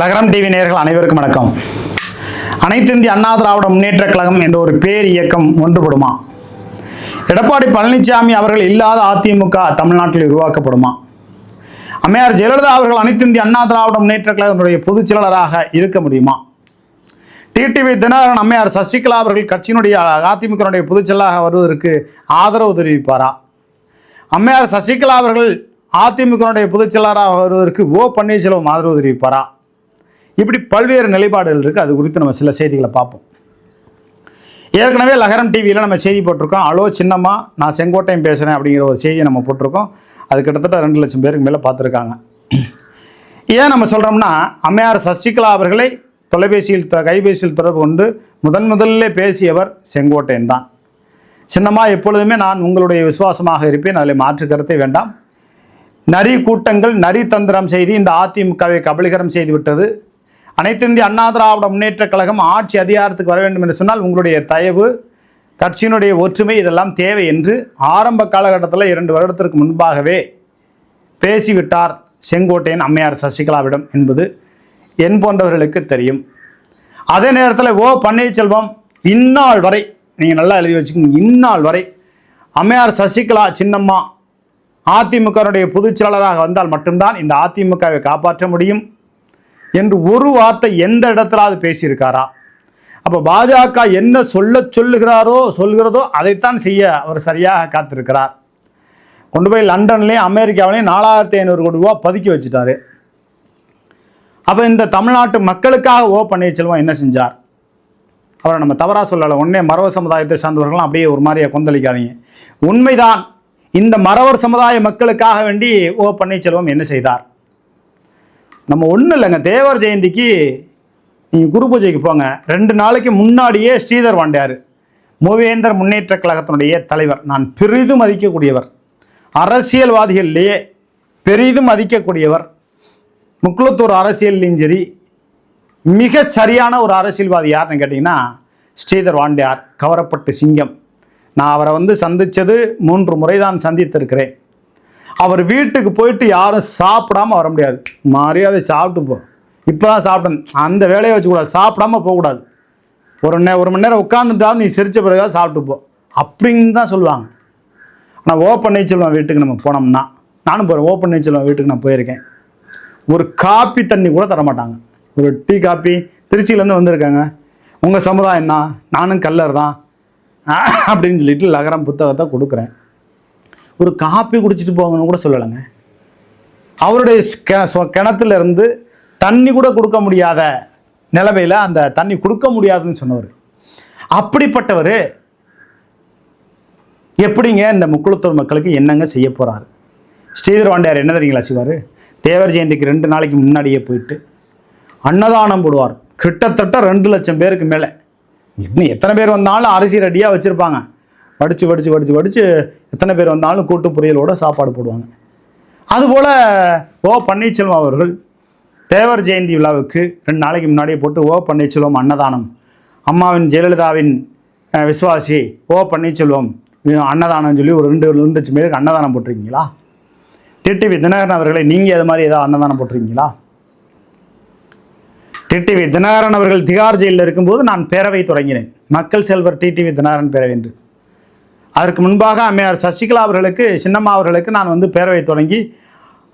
லகரம் டிவி நேயர்கள் அனைவருக்கும் வணக்கம். அனைத்து இந்திய அண்ணா திராவிட முன்னேற்ற கழகம் என்ற ஒரு பேர் இயக்கம் ஒன்றுபடுமா? எடப்பாடி பழனிசாமி அவர்கள் இல்லாத அதிமுக தமிழ்நாட்டில் உருவாக்கப்படுமா? அம்மையார் ஜெயலலிதா அவர்கள் அனைத்து இந்திய அண்ணா திராவிட முன்னேற்ற கழகத்தினுடைய பொதுச் செயலாளராக இருக்க முடியுமா? டிடிவி தினகரன் அம்மையார் சசிகலா அவர்கள் கட்சியினுடைய அதிமுகனுடைய பொதுச் செயலாக வருவதற்கு ஆதரவு தெரிவிப்பாரா? அம்மையார் சசிகலா அவர்கள் அதிமுகனுடைய பொதுச் செயலாளராக வருவதற்கு ஓ பன்னீர்செல்வம் ஆதரவு தெரிவிப்பாரா? இப்படி பல்வேறு நிலைப்பாடுகள் இருக்குது அது குறித்து நம்ம சில செய்திகளை பார்ப்போம். ஏற்கனவே லகரம் டிவியில் நம்ம செய்தி போட்டிருக்கோம். அலோ சின்னம்மா நான் செங்கோட்டையும் பேசுகிறேன் அப்படிங்கிற ஒரு செய்தியை நம்ம போட்டிருக்கோம். அது கிட்டத்தட்ட ரெண்டு லட்சம் பேருக்கு மேலே பார்த்துருக்காங்க. ஏன் நம்ம சொல்கிறோம்னா அம்மையார் சசிகலா அவர்களை தொலைபேசியில் த- கைபேசியில் தொடர்பு கொண்டு முதன் முதல்ல பேசியவர் செங்கோட்டையன் தான். சின்னம்மா எப்பொழுதுமே நான் உங்களுடைய விசுவாசமாக இருப்பேன். அதில் மாற்று கருத்தை வேண்டாம். நரி கூட்டங்கள் நரி தந்திரம் செய்து இந்த அதிமுகவை கபலீகரம் செய்துவிட்டது அனைத்து இந்திய அண்ணா திராவிட முன்னேற்றக் கழகம் ஆட்சி அதிகாரத்துக்கு வர வேண்டும் என்று சொன்னால் உங்களுடைய தயவு கட்சியினுடைய ஒற்றுமை இதெல்லாம் தேவை என்று ஆரம்ப காலகட்டத்தில் இரண்டு வருடத்திற்கு முன்பாகவே பேசிவிட்டார் செங்கோட்டையன் அம்மையார் சசிகலாவிடம் என்பது என் போன்றவர்களுக்கு தெரியும். அதே நேரத்தில் ஓ பன்னீர்செல்வம் இந்நாள் வரை நீங்கள் நல்லா எழுதி வச்சுக்கோங்க இந்நாள் வரை அம்மையார் சசிகலா சின்னம்மா அதிமுகனுடைய பொதுச்செயலராக வந்தால் மட்டும்தான் இந்த அதிமுகவை காப்பாற்ற முடியும். என்று ஒரு வார்த்தை எந்த இடத்துலாவது பேசியிருக்காரா? அப்போ பாஜக என்ன சொல்ல சொல்லுகிறாரோ சொல்கிறதோ அதைத்தான் செய்ய அவர் சரியாக காத்திருக்கிறார். கொண்டு போய் லண்டன்லேயும் அமெரிக்காவிலையும் நாலாயிரத்தி ஐநூறு கோடி ரூபா பதுக்கி வச்சுட்டாரு. அப்போ இந்த தமிழ்நாட்டு மக்களுக்காக ஓ பன்னீர்செல்வம் என்ன செஞ்சார்? அவரை நம்ம தவறாக சொல்லலை. உடனே மரவ சமுதாயத்தை சார்ந்தவர்களும் அப்படியே ஒரு மாதிரியை கொந்தளிக்காதீங்க. உண்மைதான். இந்த மறவர் சமுதாய மக்களுக்காக வேண்டி ஓ பன்னீர்செல்வம் என்ன செய்தார்? நம்ம ஒன்றும் இல்லைங்க. தேவர் ஜெயந்திக்கு நீங்கள் குரு பூஜைக்கு போங்க. ரெண்டு நாளைக்கு முன்னாடியே ஸ்ரீதர் வாண்டியார் மூவேந்தர் முன்னேற்ற கழகத்தினுடைய தலைவர். நான் பெரிதும் மதிக்கக்கூடியவர். அரசியல்வாதிகள்லேயே பெரிதும் மதிக்கக்கூடியவர். முக்குளத்தூர் அரசியல்லையும் சரி மிக சரியான ஒரு அரசியல்வாதி யாருன்னு கேட்டிங்கன்னா ஸ்ரீதர் வாண்டியார் கவரப்பட்டு சிங்கம். நான் அவரை வந்து சந்தித்தது மூன்று முறை தான் சந்தித்திருக்கிறேன். அவர் வீட்டுக்கு போயிட்டு யாரும் சாப்பிடாம வர முடியாது. மரியாதை சாப்பிட்டு போ. இப்போ தான் சாப்பிட்டேன் அந்த வேலையை வச்சுக்கூடாது. சாப்பிடாம போகக்கூடாது. ஒரு நே ஒரு மணி நேரம் உட்காந்துட்டாலும் நீ சிரித்த பிறகு சாப்பிட்டு போ. அப்படின்னு தான் சொல்லுவாங்க. ஆனால் ஓப்பன் நீச்சல்வன் வீட்டுக்கு நம்ம போனோம்னா நானும் போகிறேன் ஓப்பன் நீச்சல்வன் வீட்டுக்கு நான் போயிருக்கேன். ஒரு காப்பி தண்ணி கூட தரமாட்டாங்க. ஒரு டீ காப்பி திருச்சியிலேருந்து வந்திருக்காங்க. உங்கள் சமுதாயம் தான். நானும் கல்லர் தான். அப்படின்னு சொல்லிட்டு லகரம் புத்தகத்தை கொடுக்குறேன். ஒரு காப்பி குடிச்சிட்டு போங்கன்னு கூட சொல்லலைங்க. அவருடைய கிண- சொ- கிணத்துல இருந்து தண்ணி கூட கொடுக்க முடியாத நிலவையில் அந்த தண்ணி கொடுக்க முடியாதுன்னு சொன்னவர். அப்படிப்பட்டவர் எப்படிங்க இந்த முக்குளத்தூர் மக்களுக்கு என்னங்க செய்ய போகிறாரு ஸ்ரீதர் வாண்டியார் என்ன தெரியுங்களா செய்வார்? தேவர் ஜெயந்திக்கு ரெண்டு நாளைக்கு முன்னாடியே போயிட்டு அன்னதானம் போடுவார். கிட்டத்தட்ட ரெண்டு லட்சம் பேருக்கு மேலே. இன்னும் எத்தனை பேர் வந்தாலும் அரிசி ரெடியாக வச்சுருப்பாங்க. வடித்து வடித்து வடித்து வடித்து எத்தனை பேர் வந்தாலும் கூட்டு புரியலோட சாப்பாடு போடுவாங்க. அதுபோல் ஓ பன்னீர்செல்வம் அவர்கள் தேவர் ஜெயந்தி விழாவுக்கு ரெண்டு நாளைக்கு முன்னாடியே போட்டு ஓ பன்னீர்செல்வம் அன்னதானம். அம்மாவின் ஜெயலலிதாவின் விஸ்வாசி ஓ பன்னீர்செல்வம் அஹ், அன்னதானம் சொல்லி ஒரு ரெண்டு ரெண்டு லட்சம் பேருக்கு அன்னதானம் போட்டிருக்கீங்களா? டிடிவி தினகரன் அவர்களை நீங்கள் அது மாதிரி ஏதாவது அன்னதானம் போட்டிருக்கீங்களா? டிடிவி தினகரன் அவர்கள் திகார் ஜெயிலில் இருக்கும்போது நான் பேரவை தொடங்கினேன். மக்கள் செல்வர் டிடிவி தினகரன் பேரவை என்று. அதற்கு முன்பாக அம்மையார் சசிகலா அவர்களுக்கு சின்னம்மா அவர்களுக்கு நான் வந்து பேரவை தொடங்கி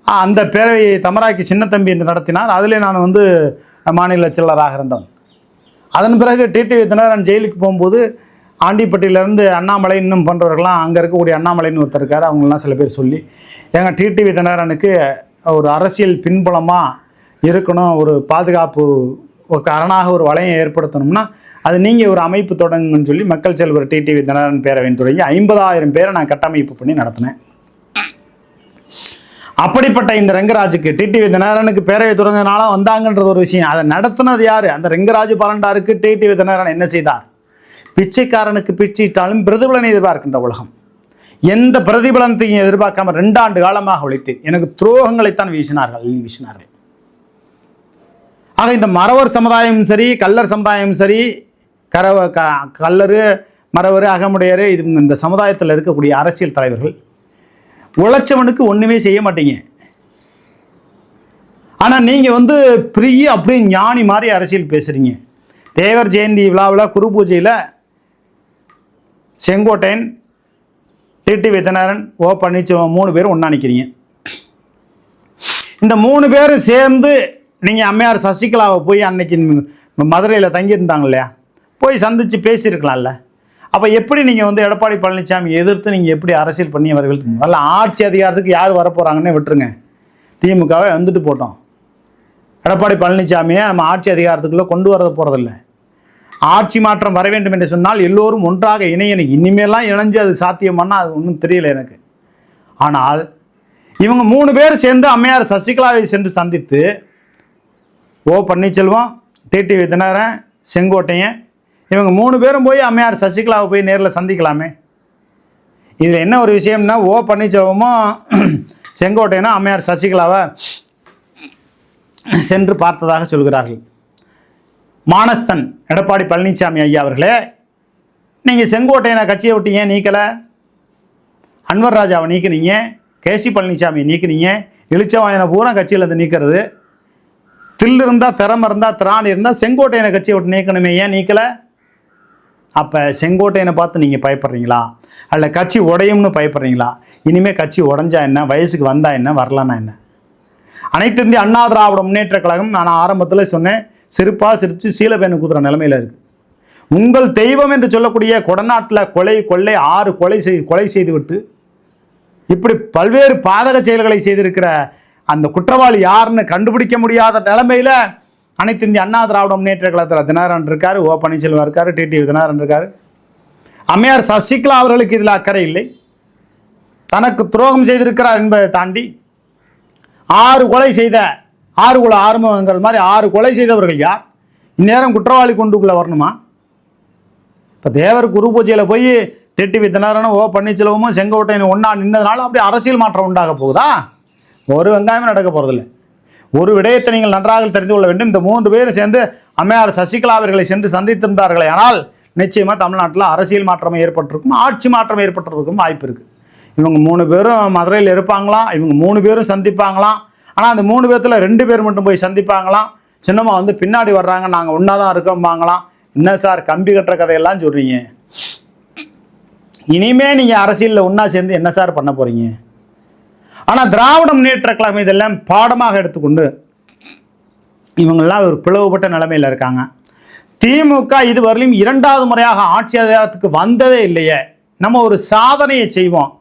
அந்த பேரவையை தமராக்கி சின்னத்தம்பி என்று நடத்தினார். அதிலே நான் வந்து மாநில செயலராக இருந்தவன் அதன் பிறகு டிடிவி தினகரன் ஜெயிலுக்கு போகும்போது ஆண்டிப்பட்டியிலேருந்து அண்ணாமலை இன்னும் போன்றவர்கள்லாம் அங்கே இருக்கக்கூடிய அண்ணாமலைன்னு ஒருத்தர் இருக்கார். அவங்களெலாம் சில பேர் சொல்லி எங்கள் டிடிவி தினகரனுக்கு ஒரு அரசியல் பின்புலமாக இருக்கணும் ஒரு பாதுகாப்பு ஒரு அரணாக ஒரு வளையம் ஏற்படுத்தணும்னா அது நீங்கள் ஒரு அமைப்பு தொடங்குங்கன்னு சொல்லி மக்கள் செல்வர் டிடிவி தினகரன் பேரவைன்னு தொடங்கி ஐம்பதாயிரம் பேரை நான் கட்டமைப்பு பண்ணி நடத்தினேன். அப்படிப்பட்ட இந்த ரெங்கராஜுக்கு டிடிவி தினகரனுக்கு பேரவை தொடங்கினால வந்தாங்கன்றது ஒரு விஷயம். அதை நடத்துனது யார்? அந்த ரெங்கராஜு பலண்டாருக்கு டிடிவி தினகரன் என்ன செய்தார்? பிச்சைக்காரனுக்கு பிச்சையிட்டாலும் பிரதிபலனை எதிர்பார்க்கின்ற உலகம். எந்த பிரதிபலனத்தையும் எதிர்பார்க்காம ரெண்டாண்டு காலமாக உழைத்தேன். எனக்கு துரோகங்களைத்தான் வீசினார்கள் வீசினார்கள். ஆக இந்த மறவர் சமுதாயமும் சரி கல்லர் சமுதாயமும் சரி கரவ க கல்லர் மறவர் அகமுடையர் இது இந்த சமுதாயத்தில் இருக்கக்கூடிய அரசியல் தலைவர்கள் உழைச்சவனுக்கு ஒன்றுமே செய்ய மாட்டீங்க. ஆனால் நீங்கள் வந்து பிரிய அப்படியே ஞானி மாதிரி அரசியல் பேசுகிறீங்க தேவர் ஜெயந்தி விழாவில் குரு பூஜையில் செங்கோட்டையன் டிடி வித்யநாதன் ஓ பன்னீர்செல்வம் மூணு பேரும் ஒன்றா நிற்கிறீங்க இந்த மூணு பேரும் சேர்ந்து நீங்கள் அம்மையார் சசிகலாவை போய் அன்னைக்கு மதுரையில் தங்கியிருந்தாங்க இல்லையா போய் சந்தித்து பேசியிருக்கலாம்ல. அப்போ எப்படி நீங்கள் வந்து எடப்பாடி பழனிசாமி எதிர்த்து நீங்கள் எப்படி அரசியல் பண்ணி அவர்கள் முதல்ல ஆட்சி அதிகாரத்துக்கு யார் வரப்போகிறாங்கன்னு விட்டுருங்க. திமுகவே வந்துட்டு போட்டோம். எடப்பாடி பழனிசாமியை நம்ம ஆட்சி அதிகாரத்துக்குள்ளே கொண்டு வரது போகிறதில்ல ஆட்சி மாற்றம் வர வேண்டும் என்று சொன்னால் எல்லோரும் ஒன்றாக இணையணும். இனிமேலாம் இணைஞ்சு அது சாத்தியமானா அது ஒன்றும் தெரியல எனக்கு. ஆனால் இவங்க மூணு பேர் சேர்ந்து அம்மையார் சசிகலாவை சென்று சந்தித்து ஓ பன்னீர்செல்வம் டிடி தினகரன் செங்கோட்டையன் இவங்க மூணு பேரும் போய் அம்மையார் சசிகலாவை போய் நேரில் சந்திக்கலாமே. இதில் என்ன ஒரு விஷயம்னா ஓ பன்னீர்செல்வமும் செங்கோட்டையனும் அம்மையார் சசிகலாவை சென்று பார்த்ததாக சொல்கிறார்கள். மானஸ்தன் எடப்பாடி பழனிசாமி ஐயா அவர்களே நீங்கள் செங்கோட்டையனை கட்சியை விட்டு ஏன் நீக்கலை? அன்வர் ராஜாவை நீக்கினீங்க கேசி பழனிசாமி நீக்கினீங்க இழிச்சவாயனை பூரா கட்சியிலேருந்து நீக்கிறது. தில் இருந்தால் திறமை இருந்தால் திராணி இருந்தால் செங்கோட்டையனை கட்சியை விட்டு நீக்கணுமே ஏன் நீக்கலை? அப்போ செங்கோட்டையனை பார்த்து நீங்கள் பயப்படுறீங்களா? அல்ல கட்சி உடையும்னு பயப்படுறீங்களா? இனிமேல் கட்சி உடஞ்சா என்ன? வயசுக்கு வந்தால் என்ன? வரலன்னா என்ன? அனைத்து இந்திய அண்ணா திராவிட முன்னேற்ற கழகம் நான் ஆரம்பத்தில் சொன்னேன் சிரிப்பாக சிரித்து சீலபேனு குதிர நிலமையில இருக்குது உங்கள் தெய்வம் என்று சொல்லக்கூடிய கொடநாட்டில் கொலை கொள்ளை ஆறு கொலை செய் கொலை செய்துவிட்டு இப்படி பல்வேறு பாதக செயல்களை செய்திருக்கிற அந்த குற்றவாளி யாருன்னு கண்டுபிடிக்க முடியாத நிலைமையில அனைத்து இந்திய அண்ணா திராவிட முன்னேற்ற கழகத்தில் தினகரன் இருக்கார். ஓ பன்னீர்செல்வம் இருக்கார் டிடி தினகரன் இருக்கார். அம்மையார் சசிகலா அவர்களுக்கு இதில் அக்கறை இல்லை. தனக்கு துரோகம் செய்திருக்கிறார் என்பதை தாண்டி ஆறு கொலை செய்த ஆறு குல ஆறுமுகங்கிறது மாதிரி ஆறு கொலை செய்தவர்கள் யார்? இந்நேரம் குற்றவாளி கொண்டுக்குள்ளே வரணுமா? இப்போ தேவர் குரு பூஜையில் போய் டெட்டி வித்தனாரனும் ஓ பன்னீர்செல்வமும் செங்கோட்டையன் ஒன்றா நின்றதுனால அப்படியே அரசியல் மாற்றம் உண்டாக போகுதா? ஒரு வெங்காயமும் நடக்க போகிறதில்ல ஒரு விடயத்தை நீங்கள் நன்றாக தெரிந்து கொள்ள வேண்டும். இந்த மூன்று பேரும் சேர்ந்து அம்மையார் சசிகலா அவர்களை சென்று சந்தித்திருந்தார்களே ஆனால் நிச்சயமாக தமிழ்நாட்டில் அரசியல் மாற்றம் ஏற்பட்டிருக்கும் ஆட்சி மாற்றம் ஏற்பட்டிருக்கும் வாய்ப்பு இருக்குது இவங்க மூணு பேரும் மதுரையில் இருப்பாங்களாம் இவங்க மூணு பேரும் சந்திப்பாங்களாம். ஆனால் அந்த மூணு பேர்த்தில் ரெண்டு பேர் மட்டும் போய் சந்திப்பாங்களாம். சின்னம்மா வந்து பின்னாடி வர்றாங்க நாங்கள் ஒன்றா தான் இருக்கோம்பாங்களாம். என்ன சார் கம்பி கட்டுற கதையெல்லாம் சொல்கிறீங்க இனிமே நீங்கள் அரசியலில் ஒன்றா சேர்ந்து என்ன சார் பண்ண போகிறீங்க ஆனால் திராவிட முன்னேற்ற கழகம் இதெல்லாம் பாடமாக எடுத்துக்கொண்டு இவங்கெல்லாம் ஒரு பிளவுபட்ட நிலைமையில் இருக்காங்க. திமுக இதுவரையிலும் இரண்டாவது முறையாக ஆட்சி அதிகாரத்துக்கு வந்ததே இல்லையே. நம்ம ஒரு சாதனையை செய்வோம்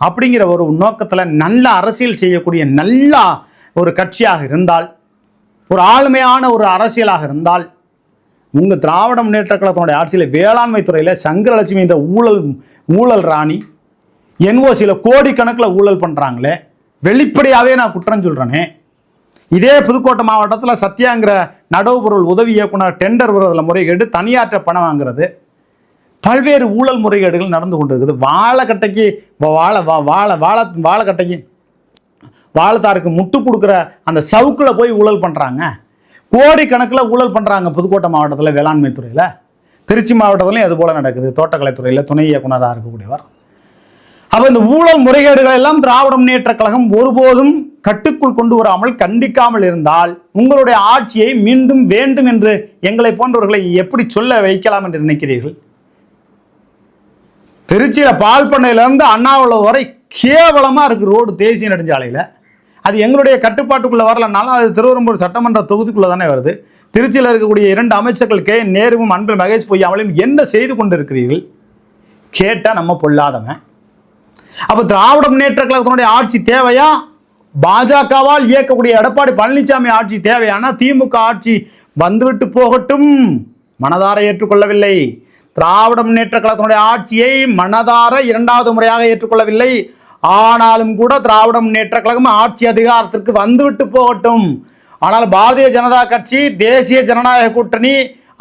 அப்படிங்கிற ஒரு நோக்கத்தில் நல்ல அரசியல் செய்யக்கூடிய நல்ல ஒரு கட்சியாக இருந்தால் ஒரு ஆளுமையான ஒரு அரசியலாக இருந்தால் உங்கள் திராவிட முன்னேற்ற கழகத்தினுடைய ஆட்சியில் வேளாண்மை துறையில் சங்கரலட்சுமி என்ற ஊழல் ஊழல் ராணி என்ஓசியில் கோடிக்கணக்கில் ஊழல் பண்ணுறாங்களே வெளிப்படையாகவே நான் குற்றம் சொல்கிறேனே இதே புதுக்கோட்டை மாவட்டத்தில் சத்யாங்கிற நடவு பொருள் உதவி இயக்குனர் டெண்டர் விடுறதுல முறைகேடு தனியாற்ற பணம் வாங்குறது. பல்வேறு ஊழல் முறைகேடுகள் நடந்து கொண்டிருக்குது. வாழைக்கட்டைக்கு வாழை வா வாழை வாழை வாழைக்கட்டைக்கு வாழைத்தாருக்கு முட்டு கொடுக்குற அந்த சவுக்கில் போய் ஊழல் பண்ணுறாங்க கோடிக்கணக்கில் ஊழல் பண்ணுறாங்க புதுக்கோட்டை மாவட்டத்தில் வேளாண்மை துறையில். திருச்சி மாவட்டத்துலையும் அது போல் நடக்குது. தோட்டக்கலைத்துறையில் துணை இயக்குனராக இருக்கக்கூடியவர். அப்போ இந்த ஊழல் முறைகேடுகள் எல்லாம் திராவிட முன்னேற்ற கழகம் ஒருபோதும் கட்டுக்குள் கொண்டு வராமல் கண்டிக்காமல் இருந்தால் உங்களுடைய ஆட்சியை மீண்டும் வேண்டும் என்று எங்களை போன்றவர்களை எப்படி சொல்ல வைக்கலாம் என்று நினைக்கிறீர்கள்? திருச்சியில் பால் பண்ணையிலேருந்து அண்ணாவளம் வரை கேவலமாக இருக்குது ரோடு தேசிய நெடுஞ்சாலையில். அது எங்களுடைய கட்டுப்பாட்டுக்குள்ளே வரலனாலும் அது திருவரம்பூர் சட்டமன்ற தொகுதிக்குள்ளே தானே வருது. திருச்சியில் இருக்கக்கூடிய இரண்டு அமைச்சர்கள் கே நேருவும் அன்பில் மகேஷ் பொய்யாமலையும் என்ன செய்து கொண்டிருக்கிறீர்கள்? கேட்டால் நம்ம பொல்லாதவன். அப்போ திராவிட முன்னேற்ற கழகத்தினுடைய ஆட்சி தேவையா? பாஜகவால் இயக்கக்கூடிய எடப்பாடி பழனிசாமி ஆட்சி தேவையானா? திமுக ஆட்சி வந்துவிட்டு போகட்டும். மனதார ஏற்றுக்கொள்ளவில்லை. திராவிட முன்னேற்ற கழகத்தினுடைய ஆட்சியை மனதார இரண்டாவது முறையாக ஏற்றுக்கொள்ளவில்லை. ஆனாலும் கூட திராவிட முன்னேற்ற கழகம் ஆட்சி அதிகாரத்திற்கு வந்துவிட்டு போகட்டும். ஆனால் பாரதிய ஜனதா கட்சி தேசிய ஜனநாயக கூட்டணி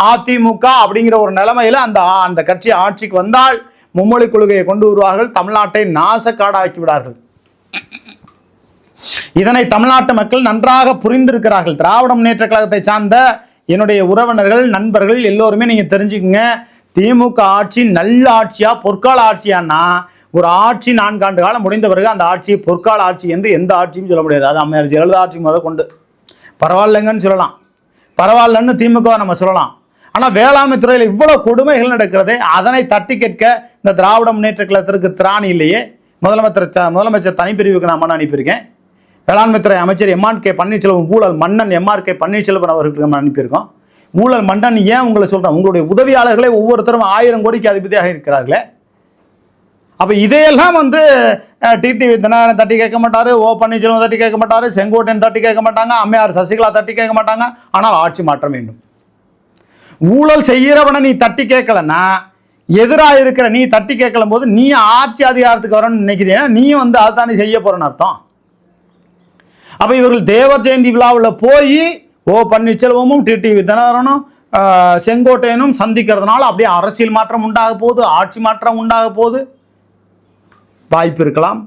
அதிமுக அப்படிங்கிற ஒரு நிலைமையில் அந்த அந்த கட்சி ஆட்சிக்கு வந்தால் மும்மொழி கொள்கையை கொண்டு வருவார்கள் தமிழ்நாட்டை நாசக்காடாக்கி விடார்கள் இதனை தமிழ்நாட்டு மக்கள் நன்றாக புரிந்திருக்கிறார்கள். திராவிட முன்னேற்ற கழகத்தை சார்ந்த என்னுடைய உறவினர்கள் நண்பர்கள் எல்லோருமே நீங்கள் தெரிஞ்சுக்கங்க. திமுக ஆட்சி நல்ல ஆட்சியா பொற்கால ஆட்சியான்னா ஒரு ஆட்சி நான்காண்டு காலம் முடிந்த பிறகு அந்த ஆட்சியை பொற்கால ஆட்சி என்று எந்த ஆட்சியும் சொல்ல முடியாது. அது அம்மையார் ஜெயலலிதா ஆட்சி முத கொண்டு. பரவாயில்லைங்கன்னு சொல்லலாம். பரவாயில்லன்னு திமுக நம்ம சொல்லலாம். ஆனால் வேளாண்மை துறையில் இவ்வளோ கொடுமைகள் நடக்கிறதே அதனை தட்டி கேட்க இந்த திராவிட முன்னேற்ற கழகத்திற்கு திராணி இல்லையே. முதலமைச்சர் முதலமைச்சர் தனிப்பிரிவுக்கு நான் மனு அனுப்பியிருக்கேன். வேளாண்மைத்துறை அமைச்சர் எம்ஆன் கே பன்னீர்செல்வம் ஊழல் மன்னன் எம்ஆர் கே பன்னீர்செல்வன் அவர்களுக்கு நம்ம அனுப்பியிருக்கோம். ஊழல் மன்னன் ஏன் உங்களை சொல்கிறேன் உங்களுடைய உதவியாளர்களே ஒவ்வொருத்தரும் ஆயிரம் கோடிக்கு அதிபதியாக இருக்கிறார்களே. அப்போ இதையெல்லாம் வந்து டிடிவி தினகரன் தட்டி கேட்க மாட்டார் ஓ பன்னீர்செல்வம் தட்டி கேட்க மாட்டார் செங்கோட்டையன் தட்டி கேட்க மாட்டாங்க அம்மையார் சசிகலா தட்டி கேட்க மாட்டாங்க. ஆனால் ஆட்சி மாற்றம் வேண்டும். ஊழல் செய்கிறவனை நீ தட்டி கேட்கலன்னா எதிராக இருக்கிற நீ தட்டி கேட்கலும் போது நீ ஆட்சி அதிகாரத்துக்கு வரணும்னு நினைக்கிறீங்கன்னா நீ வந்து அதுதானே நீ செய்ய போறன்னு அர்த்தம். அப்போ இவர்கள் தேவர் ஜெயந்தி விழாவில் போய் ஓ பன்னீர்செல்வமும் டிடிவி தினகரனும் செங்கோட்டையனும் சந்திக்கிறதுனால அப்படியே அரசியல் மாற்றம் உண்டாக போகுது ஆட்சி மாற்றம் உண்டாக போகுது. வாய்ப்பு இருக்கலாம்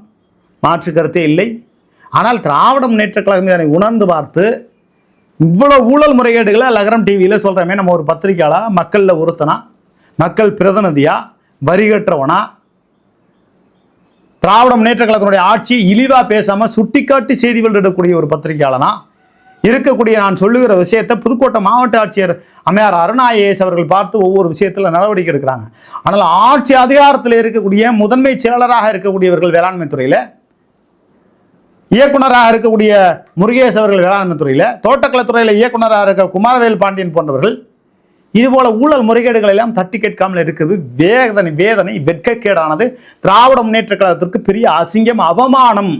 மாற்று கருத்தே இல்லை. ஆனால் திராவிட முன்னேற்ற கழகம் இதனை உணர்ந்து பார்த்து இவ்வளோ ஊழல் முறைகேடுகளை லகரம் டிவியில் சொல்கிறமே நம்ம ஒரு பத்திரிகையாளர் மக்களில் ஒருத்தனா மக்கள் பிரதிநிதியா வரிகற்றவனா திராவிட முன்னேற்ற கழகத்தினுடைய ஆட்சி இழிவாக பேசாமல் சுட்டிக்காட்டி செய்தி வெளியிடக்கூடிய ஒரு பத்திரிகையாளனா? இருக்கக்கூடிய நான் சொல்லுகிற விஷயத்தை புதுக்கோட்டை மாவட்ட ஆட்சியர் அம்மையார் அருணா அவர்கள் பார்த்து ஒவ்வொரு விஷயத்தில் நடவடிக்கை எடுக்கிறாங்க. ஆனால் ஆட்சி அதிகாரத்தில் இருக்கக்கூடிய முதன்மை செயலராக இருக்கக்கூடியவர்கள் வேளாண்மை துறையில் இயக்குனராக இருக்கக்கூடிய முருகேஷ் அவர்கள் வேளாண்மை துறையில் தோட்டக்கலைத்துறையில் இயக்குனராக இருக்க குமாரவேல் பாண்டியன் போன்றவர்கள் இதுபோல ஊழல் முறைகேடுகள் எல்லாம் தட்டி கேட்காமல் இருக்கிறது வேதனை வேதனை வெட்கக்கேடானது. திராவிட முன்னேற்ற கழகத்திற்கு பெரிய அசிங்கம் அவமானம்.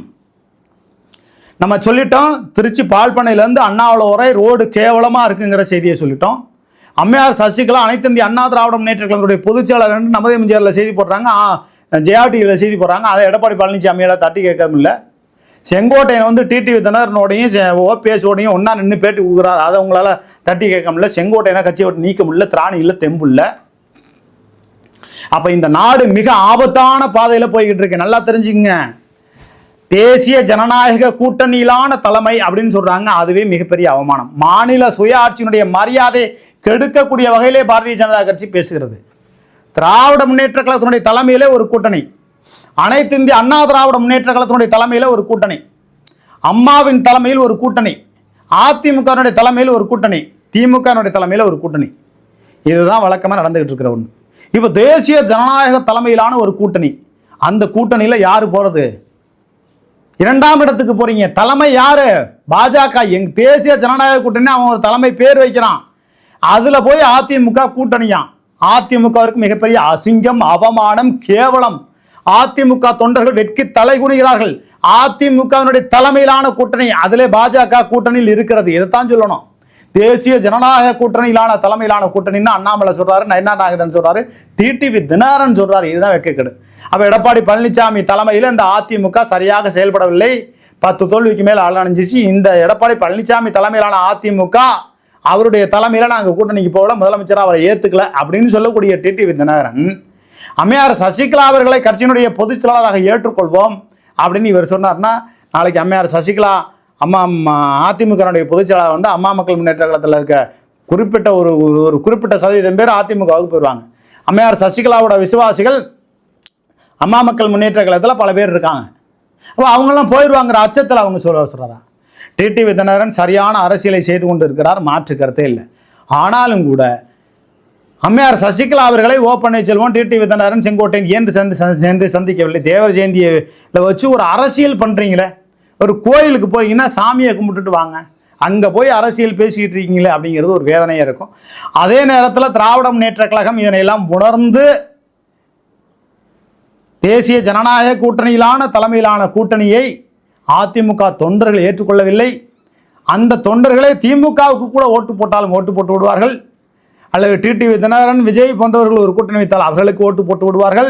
நம்ம சொல்லிட்டோம் திருச்சி பால்பனையிலேருந்து அண்ணாவளம் வரை ரோடு கேவலமாக இருக்குங்கிற செய்தியை சொல்லிட்டோம். அம்மையார் சசிகலா அனைத்து இந்திய அண்ணா திராவிட முன்னேற்ற கழகத்துடைய பொதுச் செயலர் என்று நமது எம்ஜிஆரில் செய்தி போடுறாங்க. ஜெயா டிவியில் செய்தி போடுறாங்க. அதை எடப்பாடி பழனிசாமியால் தட்டி கேட்கவும் இல்லை. செங்கோட்டையன் வந்து டிடிவி தினகரனோடையும் ஓபிஎஸோடையும் ஒன்றா நின்று பேட்டி கொடுக்குறாரு. அதை உங்களால் தட்டி கேட்க முடியல. செங்கோட்டையனை கட்சியை விட்டு நீக்க முடியல. திராணி இல்லை தெம்பு இல்லை. அப்போ இந்த நாடு மிக ஆபத்தான பாதையில் போய்கிட்டு இருக்கு. நல்லா தெரிஞ்சுக்கங்க. தேசிய ஜனநாயக கூட்டணியிலான தலைமை அப்படின்னு சொல்கிறாங்க அதுவே மிகப்பெரிய அவமானம். மாநில சுயாட்சியினுடைய மரியாதை கெடுக்கக்கூடிய வகையிலே பாரதிய ஜனதா கட்சி பேசுகிறது. திராவிட முன்னேற்ற கழகத்தினுடைய தலைமையிலே ஒரு கூட்டணி. அனைத்து இந்திய அண்ணா திராவிட முன்னேற்ற கழகத்தினுடைய தலைமையில் ஒரு கூட்டணி. அம்மாவின் தலைமையில் ஒரு கூட்டணி. அதிமுகனுடைய தலைமையில் ஒரு கூட்டணி. திமுகனுடைய தலைமையில் ஒரு கூட்டணி. இதுதான் வழக்கமாக நடந்துகிட்டு இருக்கிற ஒன்று இப்போ தேசிய ஜனநாயக தலைமையிலான ஒரு கூட்டணி. அந்த கூட்டணியில் யார் போகிறது இரண்டாம் இடத்துக்கு போகிறீங்க தலைமை யார்? பாஜக. எங் தேசிய ஜனநாயக கூட்டணி அவன் ஒரு தலைமை பேர் வைக்கிறான். அதில் போய் அதிமுக கூட்டணியான் அதிமுகவிற்கு மிகப்பெரிய அசிங்கம் அவமானம் கேவலம் அதிமுக தொண்டர்கள் வெட்கி தலைகுனிகிறார்கள் அதிமுகவினுடைய தலைமையிலான கூட்டணி அதிலே பாஜக கூட்டணியில் இருக்கிறது. இதைத்தான் சொல்லணும்? தேசிய ஜனநாயக கூட்டணியிலான தலைமையிலான கூட்டணின்னு அண்ணாமலை சொல்றாரு நயனா நாகதன் சொல்றாரு டிடிவி தினகரன் சொல்றாரு. இதுதான் வெக்கக்கெடு அப்போ எடப்பாடி பழனிசாமி தலைமையில் இந்த அதிமுக சரியாக செயல்படவில்லை. பத்து தோல்விக்கு மேல் அலஞ்சிச்சு இந்த எடப்பாடி பழனிசாமி தலைமையிலான அதிமுக அவருடைய தலைமையில் நாங்கள் கூட்டணிக்கு போகல முதலமைச்சராக அவரை ஏற்றுக்கல அப்படின்னு சொல்லக்கூடிய டிடிவி தினகரன் அம்மையார் சசிகலா அவர்களை கட்சியினுடைய பொதுச் செயலாளராக ஏற்றுக்கொள்வோம் அப்படின்னு இவர் சொன்னார்னா நாளைக்கு அம்மையார் சசிகலா அம்மா அதிமுகனுடைய பொதுச் செயலாளர் வந்து அம்மா மக்கள் முன்னேற்ற கழகத்தில் இருக்க குறிப்பிட்ட ஒரு ஒரு- குறிப்பிட்ட சதவீதம் பேர் அதிமுகவுக்கு போயிடுவாங்க அம்மையார் சசிகலாவோட விசுவாசிகள் அம்மா மக்கள் முன்னேற்ற கழகத்தில் பல பேர் இருக்காங்க. அப்போ அவங்கெல்லாம் போயிடுவாங்கிற அச்சத்தில் அவங்க சொல்ல சொல்கிறாரா டிடிவி தினகரன் சரியான அரசியலை செய்து கொண்டு இருக்கிறார் மாற்று கருத்தே இல்லை. ஆனாலும் கூட அம்மையார் சசிகலா அவர்களை ஓ பன்னீர்செல்வம் டிடிவி தினகரன் செங்கோட்டையன் என்று சென்று சென்று சந்திக்கவில்லை? தேவர் ஜெயந்தியில் வச்சு ஒரு அரசியல் பண்ணுறீங்களே ஒரு கோயிலுக்கு போகிறீங்கன்னா சாமியை கும்பிட்டுட்டு வாங்க. அங்கே போய் அரசியல் பேசிக்கிட்டு இருக்கீங்களே? அப்படிங்கிறது ஒரு வேதனையாக இருக்கும். அதே நேரத்தில் திராவிட முன்னேற்ற கழகம் இதனையெல்லாம் உணர்ந்து தேசிய ஜனநாயக கூட்டணியிலான தலைமையிலான கூட்டணியை அதிமுக தொண்டர்கள் ஏற்றுக்கொள்ளவில்லை. அந்த தொண்டர்களே திமுகவுக்கு கூட ஓட்டு போட்டாலும் ஓட்டு போட்டு விடுவார்கள். அல்லது டிடிவி தினகரன் விஜய் போன்றவர்கள் ஒரு கூட்டணி வைத்தால் அவர்களுக்கு ஓட்டு போட்டு விடுவார்கள்?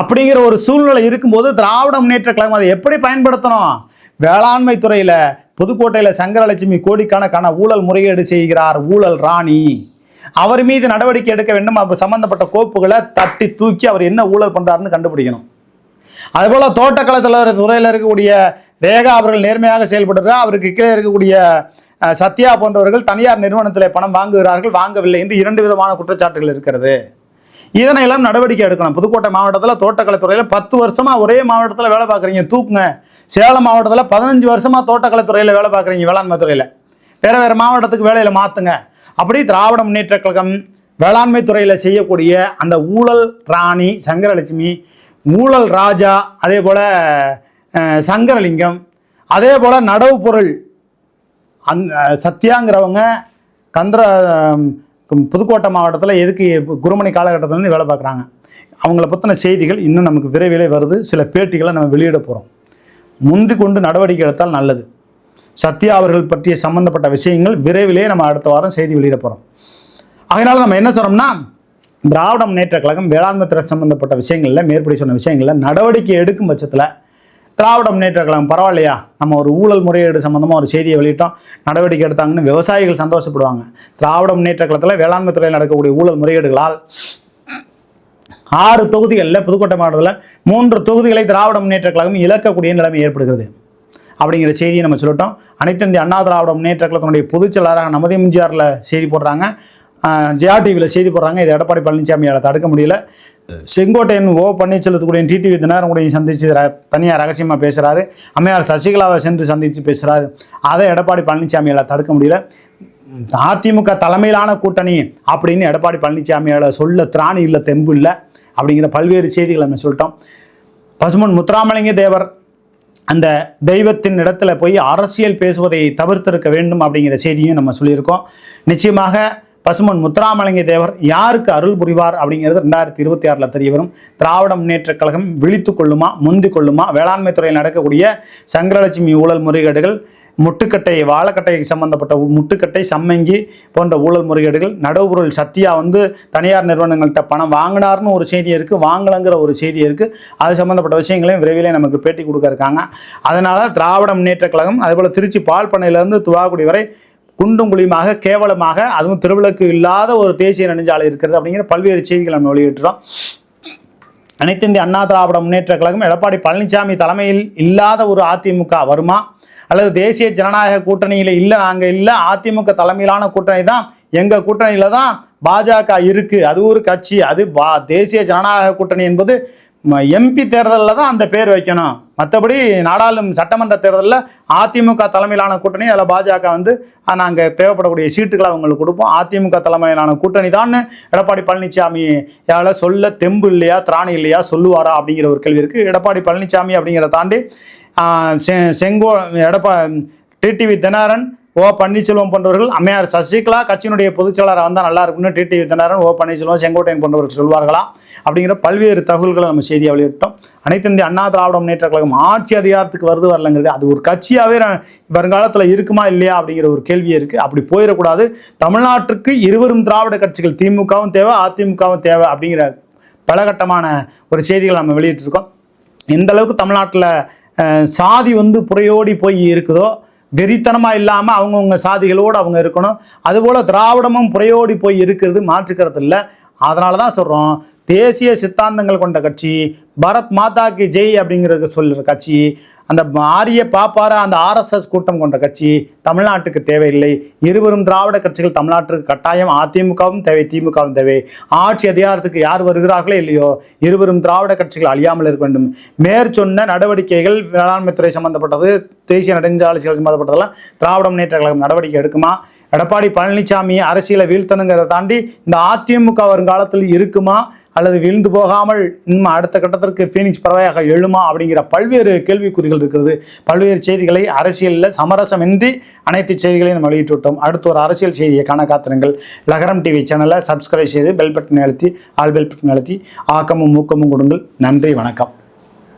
அப்படிங்கிற ஒரு சூழ்நிலை இருக்கும்போது திராவிட முன்னேற்ற கழகம் அதை எப்படி பயன்படுத்தணும்? வேளாண்மை துறையில் புதுக்கோட்டையில் சங்கரலட்சுமி கோடிக்கணக்கான ஊழல் முறைகேடு செய்கிறார் ஊழல் ராணி. அவர் மீது நடவடிக்கை எடுக்க வேண்டும். அப்போ சம்பந்தப்பட்ட கோப்புகளை தட்டி தூக்கி அவர் என்ன ஊழல் பண்ணுறாருன்னு கண்டுபிடிக்கணும். அதுபோல் தோட்டக்கலைத்தில் துறையில் இருக்கக்கூடிய ரேகா அவர்கள் நேர்மையாக செயல்படுறார் அவருக்கு கீழே இருக்கக்கூடிய சத்யா போன்றவர்கள் தனியார் நிறுவனத்தில் பணம் வாங்குகிறார்கள் வாங்கவில்லை என்று இரண்டு விதமான குற்றச்சாட்டுகள் இருக்கிறது. இதனையெல்லாம் நடவடிக்கை எடுக்கணும் புதுக்கோட்டை மாவட்டத்தில் தோட்டக்கலைத்துறையில் பத்து வருஷமாக ஒரே மாவட்டத்தில் வேலை பார்க்குறீங்க. தூக்குங்க. சேலம் மாவட்டத்தில் பதினஞ்சு வருஷமாக தோட்டக்கலைத்துறையில் வேலை பார்க்குறீங்க வேளாண்மை துறையில். வேறு வேறு மாவட்டத்துக்கு வேலையில் மாற்றுங்க அப்படி திராவிட முன்னேற்ற கழகம் வேளாண்மை துறையில் செய்யக்கூடிய அந்த ஊழல் ராணி சங்கரலட்சுமி ஊழல் ராஜா அதே போல் சங்கரலிங்கம் அதே போல் நடவு பொருள் அந் சத்யாங்கிறவங்க கந்திர புதுக்கோட்டை மாவட்டத்தில் எதுக்கு குருமணி காலகட்டத்திலேருந்து வேலை பார்க்குறாங்க? அவங்கள பற்றின செய்திகள் இன்னும் நமக்கு விரைவிலே வருது. சில பேட்டிகளை நம்ம வெளியிட போகிறோம் முந்தி கொண்டு நடவடிக்கை எடுத்தால் நல்லது. சத்யா அவர்கள் பற்றிய சம்மந்தப்பட்ட விஷயங்கள் விரைவிலே நம்ம அடுத்த வாரம் செய்தி வெளியிட போகிறோம் அதனால் நம்ம என்ன சொல்கிறோம்னா திராவிட முன்னேற்ற கழகம் வேளாண்மை துறை சம்மந்தப்பட்ட விஷயங்களில் மேற்படி சொன்ன விஷயங்களில் நடவடிக்கை எடுக்கும் பட்சத்தில் திராவிட முன்னேற்ற கழகம் பரவாயில்லையா? நம்ம ஒரு ஊழல் முறையீடு சம்மந்தமாக ஒரு செய்தியை வெளியிட்டோம். நடவடிக்கை எடுத்தாங்கன்னு விவசாயிகள் சந்தோஷப்படுவாங்க. திராவிட முன்னேற்ற கழகத்தில் வேளாண்மை துறையில் நடக்கக்கூடிய ஊழல் முறையீடுகளால் ஆறு தொகுதிகளில் புதுக்கோட்டை மாவட்டத்தில் மூன்று தொகுதிகளை திராவிட முன்னேற்ற கழகம் இழக்கக்கூடிய நிலைமை ஏற்படுகிறது. அப்படிங்கிற செய்தியை நம்ம சொல்லிட்டோம். அனைத்து இந்திய அண்ணா திராவிட முன்னேற்ற கழகத்தினுடைய பொதுச் செயலாளராக நமது எம்ஜிஆரில் செய்தி போடுறாங்க. ஜெயா டிவியில் செய்தி போடுறாங்க. இது எடப்பாடி பழனிசாமியால் தடுக்க முடியல. செங்கோட்டையன் ஓ பன்னீர்செல்வத்துக்கூடிய டிடிவி தினகரன் கூட சந்தித்து தனியாக ரகசியமாக பேசுகிறாரு அம்மையார் சசிகலாவை சென்று சந்தித்து பேசுகிறாரு அதை எடப்பாடி பழனிசாமியால் தடுக்க முடியல. அதிமுக தலைமையிலான கூட்டணி அப்படின்னு எடப்பாடி பழனிசாமியோட சொல்ல திராணி இல்லை தெம்பு இல்லை அப்படிங்கிற பல்வேறு செய்திகளை நம்ம சொல்லிட்டோம். பசுமன் முத்துராமலிங்க தேவர் அந்த தெய்வத்தின் இடத்துல போய் அரசியல் பேசுவதை தவிர்த்திருக்க வேண்டும் அப்படிங்கிற செய்தியும் நம்ம சொல்லியிருக்கோம். நிச்சயமாக பசுமன் முத்துராமலிங்க தேவர் யாருக்கு அருள் புரிவார் அப்படிங்கிறது ரெண்டாயிரத்தி இருபத்தி ஆறில் தெரிய வரும். திராவிட முன்னேற்றக் கழகம் விழித்து கொள்ளுமா முந்தி கொள்ளுமா? வேளாண்மை துறையில் நடக்கக்கூடிய சங்கரலட்சுமி ஊழல் முறைகேடுகள் முட்டுக்கட்டை வாழைக்கட்டை சம்பந்தப்பட்ட முட்டுக்கட்டை சம்மங்கி போன்ற ஊழல் முறைகேடுகள் நடுவுபொருள் சத்யா வந்து தனியார் நிறுவனங்கள்கிட்ட பணம் வாங்கினார்னு ஒரு செய்தி இருக்குது வாங்கலைங்கிற ஒரு செய்தி இருக்குது அது சம்மந்தப்பட்ட விஷயங்களையும் விரைவில் நமக்கு பேட்டி கொடுக்க இருக்காங்க. அதனால் திராவிட முன்னேற்றக் கழகம் அதேபோல் திருச்சி பால் பண்ணையிலேருந்து துவாக்குடி வரை குண்டும் குழியுமாக கேவலமாக அதுவும் திருவிளக்கு இல்லாத ஒரு தேசிய நெடுஞ்சாலை இருக்கிறது அப்படிங்கிற பல்வேறு செய்திகளை நம்ம வெளியிட்டுறோம் அனைத்து இந்திய அண்ணா திராவிட முன்னேற்ற கழகம் எடப்பாடி பழனிசாமி தலைமையில் இல்லாத ஒரு அதிமுக வருமா? அல்லது தேசிய ஜனநாயக கூட்டணியில் இல்லை நாங்கள் இல்லை அதிமுக தலைமையிலான கூட்டணி தான் எங்கள் கூட்டணியில் தான் பாஜக இருக்குது அது ஒரு கட்சி. அது பா தேசிய ஜனநாயக கூட்டணி என்பது எம்பி தேர்தலில் தான் அந்த பேர் வைக்கணும். மற்றபடி நாடாளும் சட்டமன்ற தேர்தலில் அதிமுக தலைமையிலான கூட்டணி அதில் பாஜக வந்து நாங்கள் தேவைப்படக்கூடிய சீட்டுகளை அவங்களுக்கு கொடுப்போம். அதிமுக தலைமையிலான கூட்டணி தான் எடப்பாடி பழனிசாமி யால சொல்ல தெம்பு இல்லையா திராணி இல்லையா சொல்லுவாரா அப்படிங்கிற ஒரு கேள்வி இருக்குது எடப்பாடி பழனிசாமி அப்படிங்கிறத தாண்டி செ- செங்கோ எடப்பா டிடிவி தினாரன் ஓ பன்னீர்செல்வம் போன்றவர்கள் அம்மையார் சசிகலா கட்சியினுடைய பொதுச்செயலாளராக வந்தால் நல்லா இருக்கும்னு டிடிவி தினகரன் ஓ பன்னீர்செல்வம் செங்கோட்டையன் போன்றவர்கள் சொல்வார்களா? அப்படிங்கிற பல்வேறு தகவல்களை நம்ம செய்தியாக வெளியிட்டோம். அனைத்து இந்திய அண்ணா திராவிட முன்னேற்ற கழகம் ஆட்சி அதிகாரத்துக்கு வருது வரலங்கிறது அது ஒரு கட்சியாகவே வருங்காலத்தில் இருக்குமா இல்லையா அப்படிங்கிற ஒரு கேள்வி இருக்குது அப்படி போயிடக்கூடாது. தமிழ்நாட்டுக்கு இருவரும் திராவிட கட்சிகள் திமுகவும் தேவை அதிமுகவும் தேவை அப்படிங்கிற பலகட்டமான ஒரு செய்திகள் நம்ம வெளியிட்டிருக்கோம். எந்த அளவுக்கு தமிழ்நாட்டில் சாதி வந்து புறையோடி போய் இருக்குதோ வெறித்தனமாக இல்லாமல் அவங்கவுங்க சாதிகளோடு அவங்க இருக்கணும். அதுபோல் திராவிடமும் புறையோடி போய் இருக்கிறது மாற்றுக்கிறது இல்லை. அதனால தான் சொல்கிறோம் தேசிய சித்தாந்தங்கள் கொண்ட கட்சி பரத் மாதா கி ஜெய் அப்படிங்கிறது சொல்கிற கட்சி அந்த ஆரிய பாப்பாரா அந்த ஆர்எஸ்எஸ் கூட்டம் கொண்ட கட்சி தமிழ்நாட்டுக்கு தேவையில்லை. இருவரும் திராவிட கட்சிகள் தமிழ்நாட்டுக்கு கட்டாயம் அதிமுகவும் தேவை திமுகவும் தேவை. ஆட்சி அதிகாரத்துக்கு யார் வருகிறார்களோ இல்லையோ இருவரும் திராவிட கட்சிகள் அழியாமல் இருக்க வேண்டும். மேற்சொன்ன நடவடிக்கைகள் வேளாண்மைத்துறை சம்பந்தப்பட்டது தேசிய நெடுஞ்சாலைகள் சம்பந்தப்பட்டதெல்லாம் திராவிட முன்னேற்ற கழகம் நடவடிக்கை எடுக்குமா? எடப்பாடி பழனிசாமி அரசியலை வீழ்த்தணுங்கிறத தாண்டி இந்த அதிமுக வருங்காலத்தில் இருக்குமா? அல்லது வீழ்ந்து போகாமல் இன்னும் அடுத்த கட்டத்திற்கு ஃபீனிக்ஸ் பறவையாக எழுமா அப்படிங்கிற பல்வேறு கேள்விக்குறிகள் இருக்கிறது. பல்வேறு செய்திகளை அரசியலில் சமரசமின்றி அனைத்து செய்திகளையும் நம்ம வெளியிட்டு விட்டோம் அடுத்து ஒரு அரசியல் செய்தியை காண காத்திருங்கள். லகரம் டிவி சேனலை சப்ஸ்கிரைப் செய்து பெல் பட்டன் அழுத்தி ஆல் பெல் பட்டன் அழுத்தி ஆக்கமும் ஊக்கமும் கொடுங்கள். நன்றி வணக்கம்.